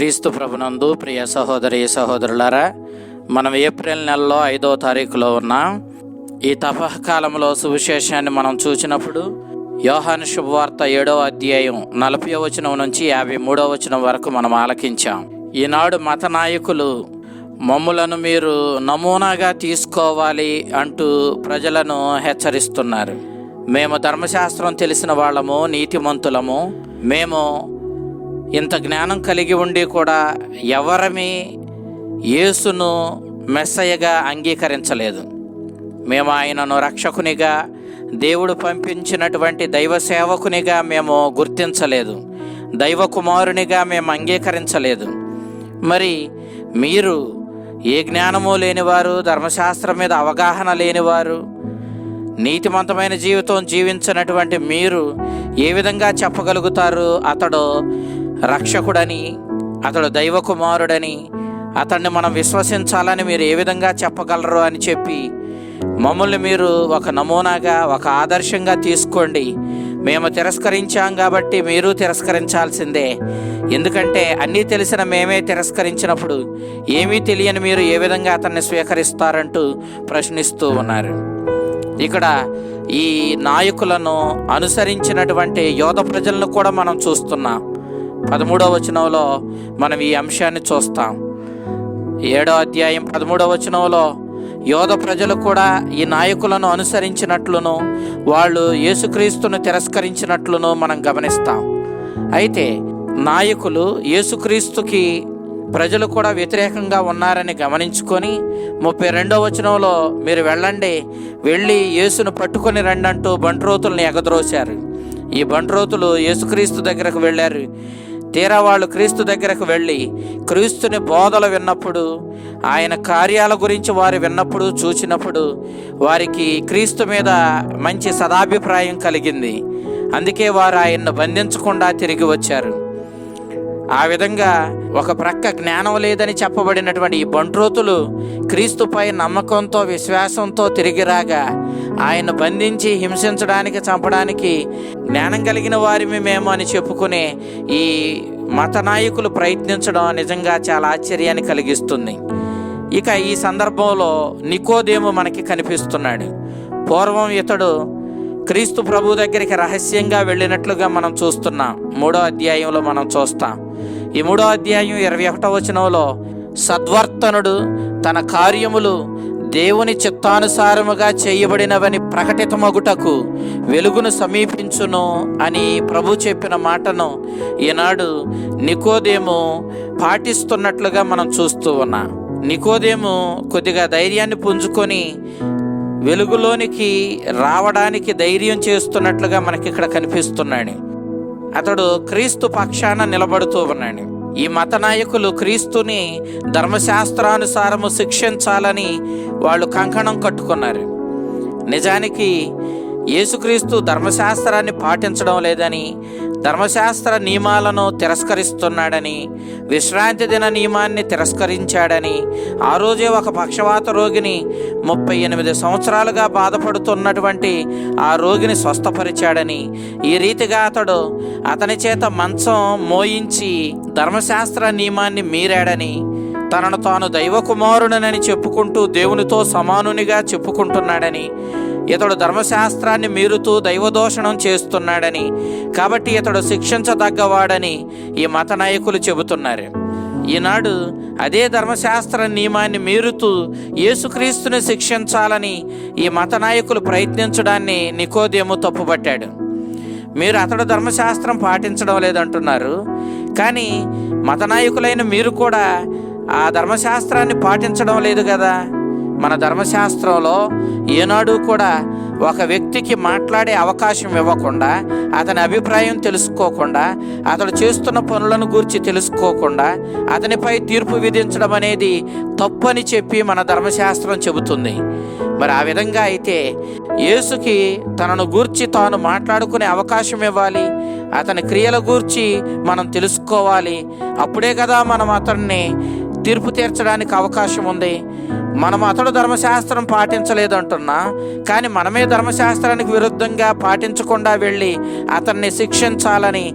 క్రీస్తు ప్రభునందు ప్రియ సహోదరి సహోదరులారా మనం ఏప్రిల్ నెలలో ఐదో తారీఖులో ఉన్నాం ఈ తపకాలంలో సువిశేషాన్ని మనం చూసినప్పుడు యోహాను శుభవార్త ఏడో అధ్యాయం నలభై వచనం నుంచి యాభై మూడో వచనం వరకు మనం ఆలకించాం. ఈనాడు మత నాయకులు మమ్ములను మీరు నమూనాగా తీసుకోవాలి అంటూ ప్రజలను హెచ్చరిస్తున్నారు. మేము ధర్మశాస్త్రం తెలిసిన వాళ్ళము నీతిమంతులము. మేము ఇంత జ్ఞానం కలిగి ఉండి కూడా ఎవరమి యేసును మెస్సయ్యగా అంగీకరించలేదు. మేము ఆయనను రక్షకునిగా దేవుడు పంపించినటువంటి దైవ సేవకునిగా మేము గుర్తించలేదు. దైవ కుమారునిగా మేము అంగీకరించలేదు. మరి మీరు ఏ జ్ఞానము లేనివారు ధర్మశాస్త్రం మీద అవగాహన లేనివారు నీతిమంతమైన జీవితం జీవించినటువంటి మీరు ఏ విధంగా చెప్పగలుగుతారు? అతడు రక్షకుడని అతడు దైవకుమారుడని అతన్ని మనం విశ్వసించాలని మీరు ఏ విధంగా చెప్పగలరు అని చెప్పి మమ్మల్ని మీరు ఒక నమూనాగా ఒక ఆదర్శంగా తీసుకోండి. మేము తిరస్కరించాం కాబట్టి మీరు తిరస్కరించాల్సిందే. ఎందుకంటే అన్నీ తెలిసిన మేమే తిరస్కరించినప్పుడు ఏమీ తెలియని మీరు ఏ విధంగా అతన్ని స్వీకరిస్తారంటూ ప్రశ్నిస్తూ ఉన్నారు. ఇక్కడ ఈ నాయకులను అనుసరించినటువంటి యోధ ప్రజలను కూడా మనం చూస్తున్నాం. పదమూడవ వచనంలో మనం ఈ అంశాన్ని చూస్తాం. ఏడో అధ్యాయం పదమూడవ వచనంలో యోధ ప్రజలు కూడా ఈ నాయకులను అనుసరించినట్లును వాళ్ళు యేసుక్రీస్తును తిరస్కరించినట్లును మనం గమనిస్తాం. అయితే నాయకులు యేసుక్రీస్తుకి ప్రజలు కూడా వ్యతిరేకంగా ఉన్నారని గమనించుకొని ముప్పై రెండో వచనంలో మీరు వెళ్ళండి వెళ్ళి యేసును పట్టుకొని రండి అంటూ బంట్రోతుల్ని ఎగద్రోశారు. ఈ బంట్రోతులు యేసుక్రీస్తు దగ్గరకు వెళ్ళారు. తీరా వాళ్ళు క్రీస్తు దగ్గరకు వెళ్ళి క్రీస్తుని బోధలు విన్నప్పుడు ఆయన కార్యాల గురించి వారు విన్నప్పుడు చూచినప్పుడు వారికి క్రీస్తు మీద మంచి సదాభిప్రాయం కలిగింది. అందుకే వారు ఆయన్ను బంధించకుండా తిరిగి వచ్చారు. ఆ విధంగా ఒక ప్రక్క జ్ఞానం లేదని చెప్పబడినటువంటి ఈ బంట్రోతులు క్రీస్తుపై నమ్మకంతో విశ్వాసంతో తిరిగి రాగా ఆయన బంధించి హింసించడానికి చంపడానికి జ్ఞానం కలిగిన వారిమి మేము అని చెప్పుకునే ఈ మత నాయకులు ప్రయత్నించడం నిజంగా చాలా ఆశ్చర్యాన్ని కలిగిస్తుంది. ఇక ఈ సందర్భంలో నికోదేము మనకి కనిపిస్తున్నాడు. పూర్వం ఇతడు క్రీస్తు ప్రభు దగ్గరికి రహస్యంగా వెళ్ళినట్లుగా మనం చూస్తున్నాం. మూడో అధ్యాయంలో మనం చూస్తాం. ఈ మూడో అధ్యాయం ఇరవై ఒకటో వచనంలో సద్వర్తనుడు తన కార్యములు దేవుని చిత్తానుసారముగా చేయబడినవని ప్రకటితమగుటకు వెలుగును సమీపించును అని ప్రభు చెప్పిన మాటను ఈనాడు నికోదేము పాటిస్తున్నట్లుగా మనం చూస్తూ ఉన్నాం. నికోదేము కొద్దిగా ధైర్యాన్ని పుంజుకొని వెలుగులోనికి రావడానికి ధైర్యం చేస్తున్నట్లుగా మనకి ఇక్కడ కనిపిస్తున్నాడు. అతడు క్రీస్తు పక్షాన నిలబడుతూ ఉన్నాడు. ఈ మత నాయకులు క్రీస్తుని ధర్మశాస్త్రానుసారము శిక్షించాలని వాళ్ళు కంకణం కట్టుకున్నారు. నిజానికి యేసుక్రీస్తు ధర్మశాస్త్రాన్ని పాటించడం లేదని ధర్మశాస్త్ర నియమాలను తిరస్కరిస్తున్నాడని విశ్రాంతి దిన నియమాన్ని తిరస్కరించాడని ఆ రోజే ఒక పక్షవాత రోగిని ముప్పై ఎనిమిది సంవత్సరాలుగా బాధపడుతున్నటువంటి ఆ రోగిని స్వస్థపరిచాడని ఈ రీతిగా అతడు అతని చేత మంచం మోయించి ధర్మశాస్త్ర నియమాన్ని మీరాడని తనను తాను దైవకుమారుడనని చెప్పుకుంటూ దేవునితో సమానునిగా చెప్పుకుంటున్నాడని ఇతడు ధర్మశాస్త్రాన్ని మీరుతూ దైవదోషణం చేస్తున్నాడని కాబట్టి ఇతడు శిక్షించదగ్గవాడని ఈ మత నాయకులు చెబుతున్నారు. ఈనాడు అదే ధర్మశాస్త్ర నియమాన్ని మీరుతూ యేసుక్రీస్తుని శిక్షించాలని ఈ మత నాయకులు ప్రయత్నించడాన్ని నికోదేము తప్పుపట్టాడు. మీరు అతడు ధర్మశాస్త్రం పాటించడం లేదంటున్నారు కానీ మత నాయకులైన మీరు కూడా ఆ ధర్మశాస్త్రాన్ని పాటించడం లేదు కదా? మన ధర్మశాస్త్రంలో ఏనాడు కూడా ఒక వ్యక్తికి మాట్లాడే అవకాశం ఇవ్వకుండా అతని అభిప్రాయం తెలుసుకోకుండా అతడు చేస్తున్న పనులను గూర్చి తెలుసుకోకుండా అతనిపై తీర్పు విధించడం అనేది తప్పని చెప్పి మన ధర్మశాస్త్రం చెబుతుంది. మరి ఆ విధంగా అయితే యేసుకి తనను గూర్చి తాను మాట్లాడుకునే అవకాశం ఇవ్వాలి అతని క్రియల గూర్చి మనం తెలుసుకోవాలి. అప్పుడే కదా మనం అతన్ని తీర్పు తీర్చడానికి అవకాశం ఉంది. మనం అతడు ధర్మశాస్త్రం పాటించలేదంటున్నా కానీ మనమే ధర్మశాస్త్రానికి విరుద్ధంగా పాటించకుండా వెళ్ళి అతన్ని శిక్షించాలని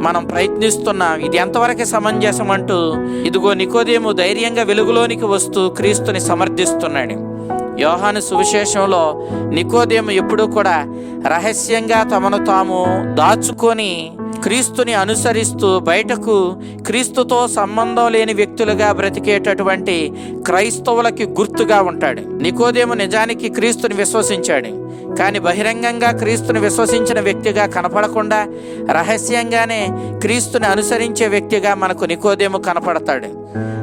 మనం ప్రయత్నిస్తున్నాం. ఇది ఎంతవరకు సమంజసం అంటూ ఇదిగో నికోదేము ధైర్యంగా వెలుగులోనికి వస్తూ క్రీస్తుని సమర్థిస్తున్నాడు. యోహాను సువిశేషంలో నికోదేము ఎప్పుడూ కూడా రహస్యంగా తమను తాము దాచుకొని క్రీస్తుని అనుసరిస్తూ బయటకు క్రీస్తుతో సంబంధం లేని వ్యక్తులుగా బ్రతికేటటువంటి క్రైస్తవులకి గుర్తుగా ఉంటాడు. నికోదేము నిజానికి క్రీస్తుని విశ్వసించాడు. కానీ బహిరంగంగా క్రీస్తుని విశ్వసించిన వ్యక్తిగా కనపడకుండా రహస్యంగానే క్రీస్తుని అనుసరించే వ్యక్తిగా మనకు నికోదేము కనపడతాడు.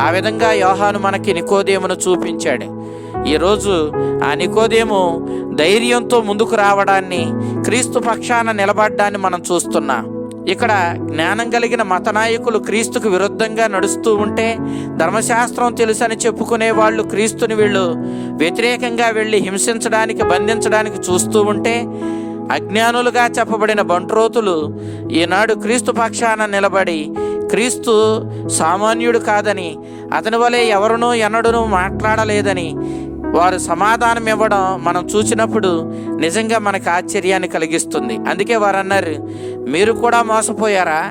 ఆ విధంగా యోహాను మనకి నికోదేమును చూపించాడు. ఈరోజు ఆ నికోదేము ధైర్యంతో ముందుకు రావడాన్ని క్రీస్తు పక్షాన నిలబడ్డాన్ని మనం చూస్తున్నాం. ఇక్కడ జ్ఞానం కలిగిన మత నాయకులు క్రీస్తుకు విరుద్ధంగా నడుస్తూ ఉంటే ధర్మశాస్త్రం తెలుసని చెప్పుకునే వాళ్ళు క్రీస్తుని వీళ్ళు వ్యతిరేకంగా వెళ్ళి హింసించడానికి బంధించడానికి చూస్తూ ఉంటే అజ్ఞానులుగా చెప్పబడిన బంట్రోతులు ఈనాడు క్రీస్తు పక్షాన నిలబడి క్రీస్తు సామాన్యుడు కాదని అతని వలె ఎవరునూ ఎన్నడూనూ మాట్లాడలేదని వారు సమాధానం ఇవ్వడం మనం చూసినప్పుడు నిజంగా మనకు ఆశ్చర్యాన్ని కలిగిస్తుంది. అందుకే వారు అన్నారు మీరు కూడా మోసపోయారా?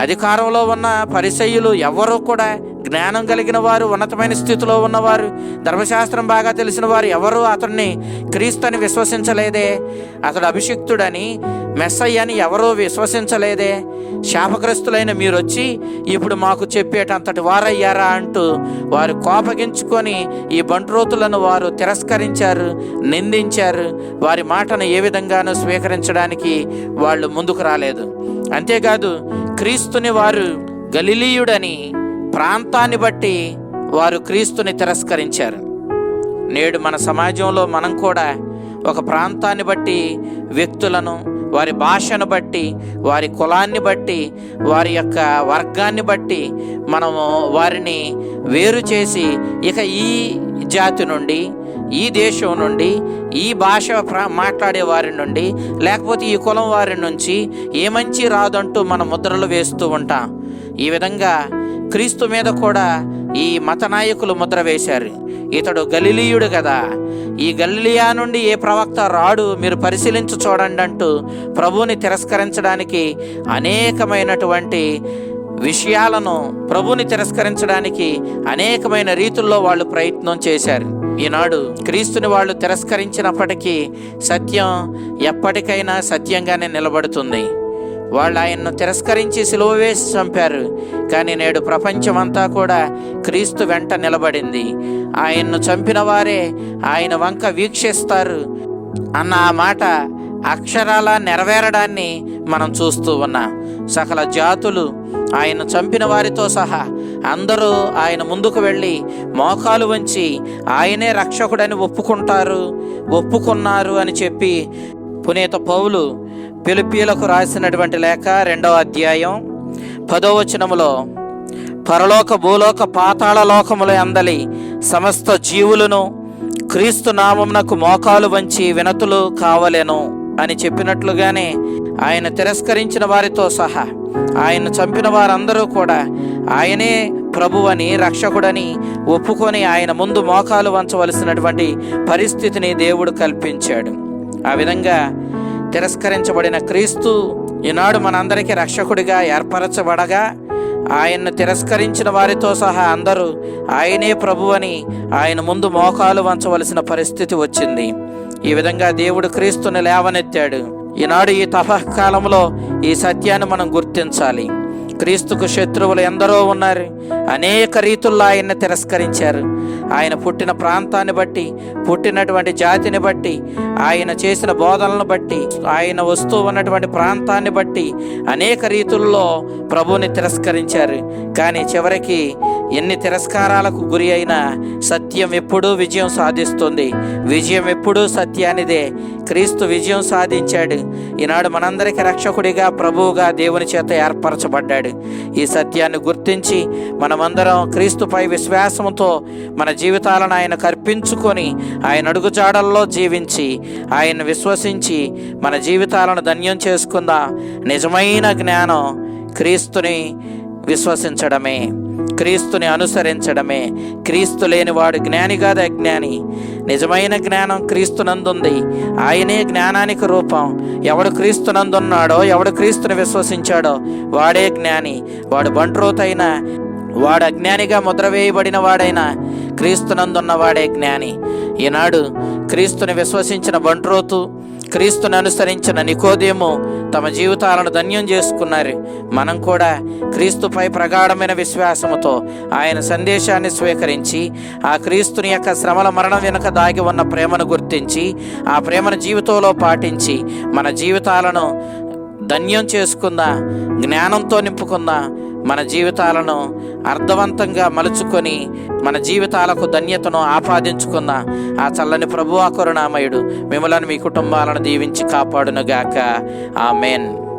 అధికారంలో ఉన్న పరిసయ్యులు ఎవరూ కూడా జ్ఞానం కలిగిన వారు ఉన్నతమైన స్థితిలో ఉన్నవారు ధర్మశాస్త్రం బాగా తెలిసిన వారు ఎవరు అతన్ని క్రీస్తుని విశ్వసించలేదే. అతడు అభిషిక్తుడని మెస్సయ్య అని ఎవరూ విశ్వసించలేదే. శాపగ్రస్తులైన మీరు వచ్చి ఇప్పుడు మాకు చెప్పేటంతటి వారయ్యారా అంటూ వారు కోపగించుకొని ఈ బంట్రోతులను వారు తిరస్కరించారు నిందించారు. వారి మాటను ఏ విధంగానూ స్వీకరించడానికి వాళ్ళు ముందుకు రాలేదు. అంతేకాదు క్రీస్తుని వారు గలిలీయుడని ప్రాంతాన్ని బట్టి వారు క్రీస్తుని తిరస్కరించారు. నేడు మన సమాజంలో మనం కూడా ఒక ప్రాంతాన్ని బట్టి వ్యక్తులను వారి భాషను బట్టి వారి కులాన్ని బట్టి వారి యొక్క వర్గాన్ని బట్టి మనము వారిని వేరు చేసి ఇక ఈ జాతి నుండి ఈ దేశం నుండి ఈ భాష మాట్లాడే వారి నుండి లేకపోతే ఈ కులం వారి నుంచి ఏ మంచి రాదంటూ మన ముద్రలు వేస్తూ ఉంటాం. ఈ విధంగా క్రీస్తు మీద కూడా ఈ మత నాయకులు ముద్ర వేశారు. ఇతడు గలిలీయుడు కదా. ఈ గలిలియా నుండి ఏ ప్రవక్త రాడు మీరు పరిశీలించు చూడండి అంటూ ప్రభువుని తిరస్కరించడానికి అనేకమైనటువంటి విషయాలను ప్రభుని తిరస్కరించడానికి అనేకమైన రీతుల్లో వాళ్ళు ప్రయత్నం చేశారు. ఈనాడు క్రీస్తుని వాళ్ళు తిరస్కరించినప్పటికీ సత్యం ఎప్పటికైనా సత్యంగానే నిలబడుతుంది. వాళ్ళు ఆయన్ను తిరస్కరించి సిలువ వేసి చంపారు. కానీ నేడు ప్రపంచమంతా కూడా క్రీస్తు వెంట నిలబడింది. ఆయన్ను చంపిన వారే ఆయన వంక వీక్షిస్తారు అన్న ఆ మాట అక్షరాల నెరవేరడాన్ని మనం చూస్తూ ఉన్నాం. సకల జాతులు ఆయన చంపిన వారితో సహా అందరూ ఆయన ముందుకు వెళ్ళి మోకాలు వంచి ఆయనే రక్షకుడని ఒప్పుకుంటారు ఒప్పుకున్నారు అని చెప్పి పునీత పౌలు పిలిపీలకు రాసినటువంటి లేఖ రెండవ అధ్యాయం పదో వచనములో పరలోక భూలోక పాతాళ లోకములు అందలి సమస్త జీవులను క్రీస్తు నామమునకు మోకాలు వంచి వినతులు కావలేను అని చెప్పినట్లుగానే ఆయన తిరస్కరించిన వారితో సహా ఆయన చంపిన వారందరూ కూడా ఆయనే ప్రభువని రక్షకుడని ఒప్పుకొని ఆయన ముందు మోకాలు వంచవలసినటువంటి పరిస్థితిని దేవుడు కల్పించాడు. ఆ విధంగా తిరస్కరించబడిన క్రీస్తు ఈనాడు మనందరికీ రక్షకుడిగా ఏర్పరచబడగా ఆయన్ను తిరస్కరించిన వారితో సహా అందరూ ఆయనే ప్రభువని ఆయన ముందు మోకాలు వంచవలసిన పరిస్థితి వచ్చింది. ఈ విధంగా దేవుడు క్రీస్తుని లేవనెత్తాడు. ఈనాడు ఈ తపకాలంలో ఈ సత్యాన్ని మనం గుర్తించాలి. క్రీస్తుకు శత్రువులు ఎందరో ఉన్నారు అనేక రీతుల్లో ఆయన్ని తిరస్కరించారు. ఆయన పుట్టిన ప్రాంతాన్ని బట్టి పుట్టినటువంటి జాతిని బట్టి ఆయన చేసిన బోధనలను బట్టి ఆయన వస్తూ ఉన్నటువంటి ప్రాంతాన్ని బట్టి అనేక రీతుల్లో ప్రభువుని తిరస్కరించారు. కానీ చివరికి ఎన్ని తిరస్కారాలకు గురి అయినా సత్యం ఎప్పుడూ విజయం సాధిస్తుంది. విజయం ఎప్పుడూ సత్యానిదే. క్రీస్తు విజయం సాధించాడు. ఈనాడు మనందరికీ రక్షకుడిగా ప్రభువుగా దేవుని చేత ఏర్పరచబడ్డాడు. ఈ సత్యాన్ని గుర్తించి మనమందరం క్రీస్తుపై విశ్వాసంతో మన జీవితాలను ఆయన కర్పించుకొని ఆయన అడుగుజాడల్లో జీవించి ఆయన విశ్వసించి మన జీవితాలను ధన్యం చేసుకుందా? నిజమైన జ్ఞానం క్రీస్తుని విశ్వసించడమే. క్రీస్తుని అనుసరించడమే. క్రీస్తు లేనివాడు జ్ఞాని కాదు అజ్ఞాని నిజమైన జ్ఞానం క్రీస్తునందుంది. ఆయనే జ్ఞానానికి రూపం. ఎవడు క్రీస్తునందున్నాడో ఎవడు క్రీస్తుని విశ్వసించాడో వాడే జ్ఞాని. వాడు బంట్రోతైనా వాడు అజ్ఞానిగా ముద్ర వేయబడిన వాడైనా క్రీస్తునందున్న వాడే జ్ఞాని. ఈనాడు క్రీస్తుని విశ్వసించిన బంట్రోతు క్రీస్తుని అనుసరించిన నికోదేము తమ జీవితాలను ధన్యం చేసుకున్నారు. మనం కూడా క్రీస్తుపై ప్రగాఢమైన విశ్వాసముతో ఆయన సందేశాన్ని స్వీకరించి ఆ క్రీస్తుని యొక్క శ్రమల మరణం వెనుక దాగి ఉన్న ప్రేమను గుర్తించి ఆ ప్రేమను జీవితంలో పాటించి మన జీవితాలను ధన్యం చేసుకుందా జ్ఞానంతో నింపుకుందా మన జీవితాలను అర్థవంతంగా మలుచుకొని మన జీవితాలకు ధన్యతను ఆపాదించుకున్న ఆ చల్లని ప్రభు కరుణామయుడు మిమ్మలను మీ కుటుంబాలను దీవించి కాపాడునుగాక. ఆమెన్.